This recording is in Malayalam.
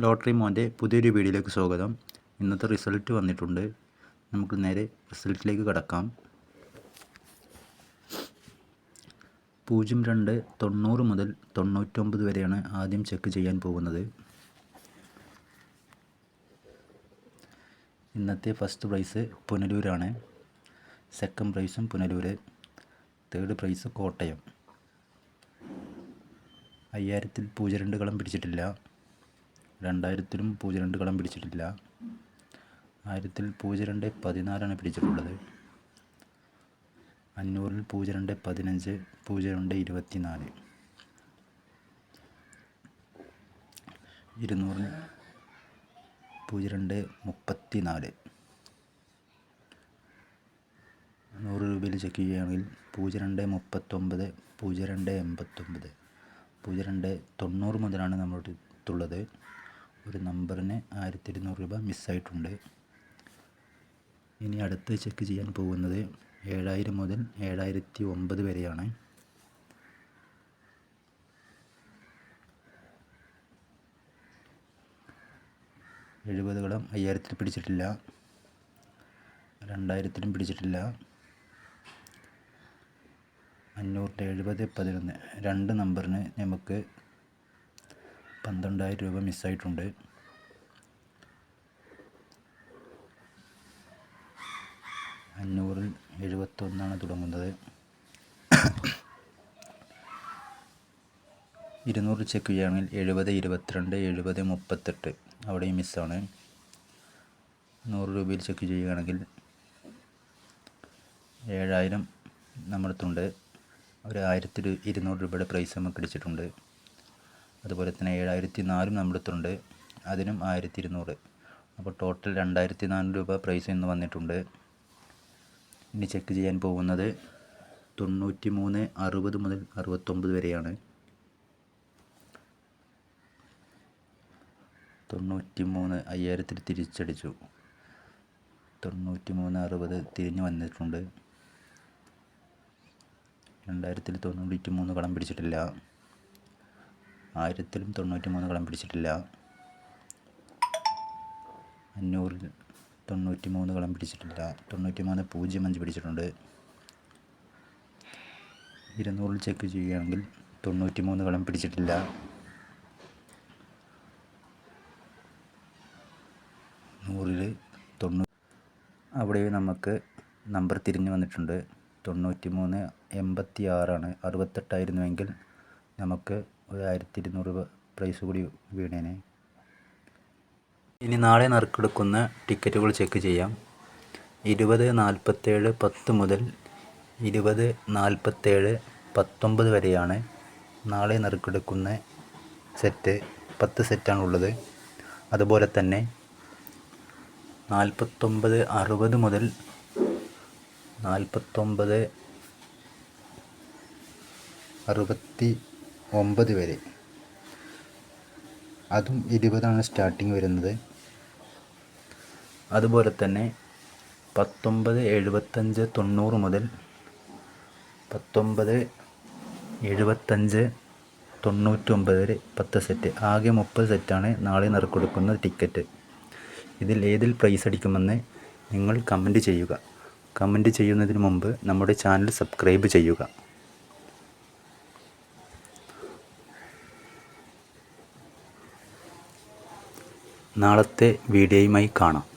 ലോട്ടറി മോന്റെ പുതിയൊരു വീഡിയോയിലേക്ക് സ്വാഗതം. ഇന്നത്തെ റിസൾട്ട് വന്നിട്ടുണ്ട്. നമുക്ക് നേരെ റിസൾട്ടിലേക്ക് കടക്കാം. പൂജ്യം രണ്ട് തൊണ്ണൂറ് മുതൽ തൊണ്ണൂറ്റൊമ്പത് വരെയാണ് ആദ്യം ചെക്ക് ചെയ്യാൻ പോകുന്നത്. ഇന്നത്തെ ഫസ്റ്റ് പ്രൈസ് പുനലൂരാണ്. സെക്കൻഡ് പ്രൈസും പുനലൂർ തേർഡ് പ്രൈസ് കോട്ടയം. അയ്യായിരത്തിൽ പൂജ്യം കളം പിടിച്ചിട്ടില്ല. രണ്ടായിരത്തിലും പൂജ്യം രണ്ട് കളം പിടിച്ചിട്ടില്ല. ആയിരത്തിൽ പൂജ്യം രണ്ട് പതിനാലാണ് പിടിച്ചിട്ടുള്ളത്. അഞ്ഞൂറിൽ പൂജ്യം രണ്ട് പതിനഞ്ച് പൂജ്യം രണ്ട് ഇരുപത്തിനാല്. ഇരുന്നൂറിൽ പൂജ്യം രണ്ട് മുപ്പത്തി നാല് നൂറ് രൂപയിൽ ചെക്ക് ചെയ്യുകയാണെങ്കിൽ പൂജ്യം രണ്ട് മുപ്പത്തൊമ്പത് പൂജ്യം രണ്ട് എൺപത്തൊമ്പത് പൂജ്യം രണ്ട് തൊണ്ണൂറ് മുതലാണ് നമ്മുടെ അടുത്തുള്ളത്. ഒരു നമ്പറിന് ആയിരത്തി ഇരുന്നൂറ് രൂപ മിസ്സായിട്ടുണ്ട്. ഇനി അടുത്ത് ചെക്ക് ചെയ്യാൻ പോകുന്നത് ഏഴായിരം മുതൽ ഏഴായിരത്തി ഒമ്പത് വരെയാണ്. എഴുപത് കളം അയ്യായിരത്തിൽ പിടിച്ചിട്ടില്ല. രണ്ടായിരത്തിലും പിടിച്ചിട്ടില്ല. അഞ്ഞൂറിന്റെ എഴുപത് പതിനൊന്ന് രണ്ട് നമ്പറിന് നമുക്ക് പന്ത്രണ്ടായിരം രൂപ മിസ്സായിട്ടുണ്ട്. അഞ്ഞൂറിൽ എഴുപത്തൊന്നാണ് തുടങ്ങുന്നത്. ഇരുന്നൂറ് ചെക്ക് ചെയ്യുകയാണെങ്കിൽ എഴുപത് ഇരുപത്തിരണ്ട് എഴുപത് മുപ്പത്തെട്ട് അവിടെയും മിസ്സാണ്. നൂറ് രൂപയിൽ ചെക്ക് ചെയ്യുകയാണെങ്കിൽ ഏഴായിരം നമ്മുടെ അടുത്തുണ്ട്. ഒരു ആയിരത്തി ഇരുന്നൂറ് രൂപയുടെ പ്രൈസ് നമുക്ക് അടിച്ചിട്ടുണ്ട്. അതുപോലെ തന്നെ ഏഴായിരത്തി നാലും നമ്മുടെ അടുത്തുണ്ട് അതിനും ആയിരത്തി ഇരുന്നൂറ് അപ്പോൾ ടോട്ടൽ രണ്ടായിരത്തി നാനൂറ് രൂപ പ്രൈസ് ഇന്ന് വന്നിട്ടുണ്ട്. ഇനി ചെക്ക് ചെയ്യാൻ പോകുന്നത് തൊണ്ണൂറ്റി മൂന്ന് അറുപത് മുതൽ അറുപത്തൊമ്പത് വരെയാണ്. തൊണ്ണൂറ്റി മൂന്ന് അയ്യായിരത്തിൽ തിരിച്ചടിച്ചു. തൊണ്ണൂറ്റി മൂന്ന് അറുപത് തിരിഞ്ഞ് വന്നിട്ടുണ്ട്. രണ്ടായിരത്തിൽ തൊണ്ണൂറ്റി മൂന്ന് കളം പിടിച്ചിട്ടില്ല. ആയിരത്തിലും തൊണ്ണൂറ്റി മൂന്ന് കളം പിടിച്ചിട്ടില്ല. അഞ്ഞൂറിൽ തൊണ്ണൂറ്റി മൂന്ന് കളം പിടിച്ചിട്ടില്ല. തൊണ്ണൂറ്റി മൂന്ന് പൂജ്യം അഞ്ച് പിടിച്ചിട്ടുണ്ട്. ഇരുന്നൂറിൽ ചെക്ക് ചെയ്യുകയാണെങ്കിൽ തൊണ്ണൂറ്റി മൂന്ന് കളം പിടിച്ചിട്ടില്ല. നൂറിൽ തൊണ്ണൂ അവിടെ നമുക്ക് നമ്പർ തിരിഞ്ഞു വന്നിട്ടുണ്ട്. തൊണ്ണൂറ്റി മൂന്ന് എൺപത്തി ആറാണ് അറുപത്തെട്ടായിരുന്നുവെങ്കിൽ നമുക്ക് ഒരു ആയിരത്തി ഇരുന്നൂറ് രൂപ പ്രൈസ് കൂടി വീണേനെ. ഇനി നാളെ നറുക്കെടുക്കുന്ന ടിക്കറ്റുകൾ ചെക്ക് ചെയ്യാം. ഇരുപത് നാൽപ്പത്തേഴ് പത്ത് മുതൽ ഇരുപത് നാൽപ്പത്തേഴ് പത്തൊമ്പത് വരെയാണ് നാളെ നറുക്കെടുക്കുന്ന സെറ്റ് പത്ത് സെറ്റാണുള്ളത് അതുപോലെ തന്നെ നാൽപ്പത്തൊമ്പത് അറുപത് മുതൽ നാൽപ്പത്തൊമ്പത് അറുപത്തി ഒമ്പത് വരെ അതും ഇരുപതാണ് സ്റ്റാർട്ടിങ് വരുന്നത്. അതുപോലെ തന്നെ പത്തൊമ്പത് എഴുപത്തഞ്ച് തൊണ്ണൂറ് മുതൽ പത്തൊമ്പത് എഴുപത്തഞ്ച് തൊണ്ണൂറ്റൊമ്പത് വരെ പത്ത് സെറ്റ് ആകെ മുപ്പത് സെറ്റാണ് നാളെ നറുക്കെടുക്കുന്ന ടിക്കറ്റ് ഇതിൽ ഏതിൽ പ്രൈസ് അടിക്കുമെന്ന് നിങ്ങൾ കമന്റ് ചെയ്യുക. കമന്റ് ചെയ്യുന്നതിന് മുമ്പ് നമ്മുടെ ചാനൽ സബ്സ്ക്രൈബ് ചെയ്യുക. നാളത്തെ വീഡിയോയുമായി കാണാം.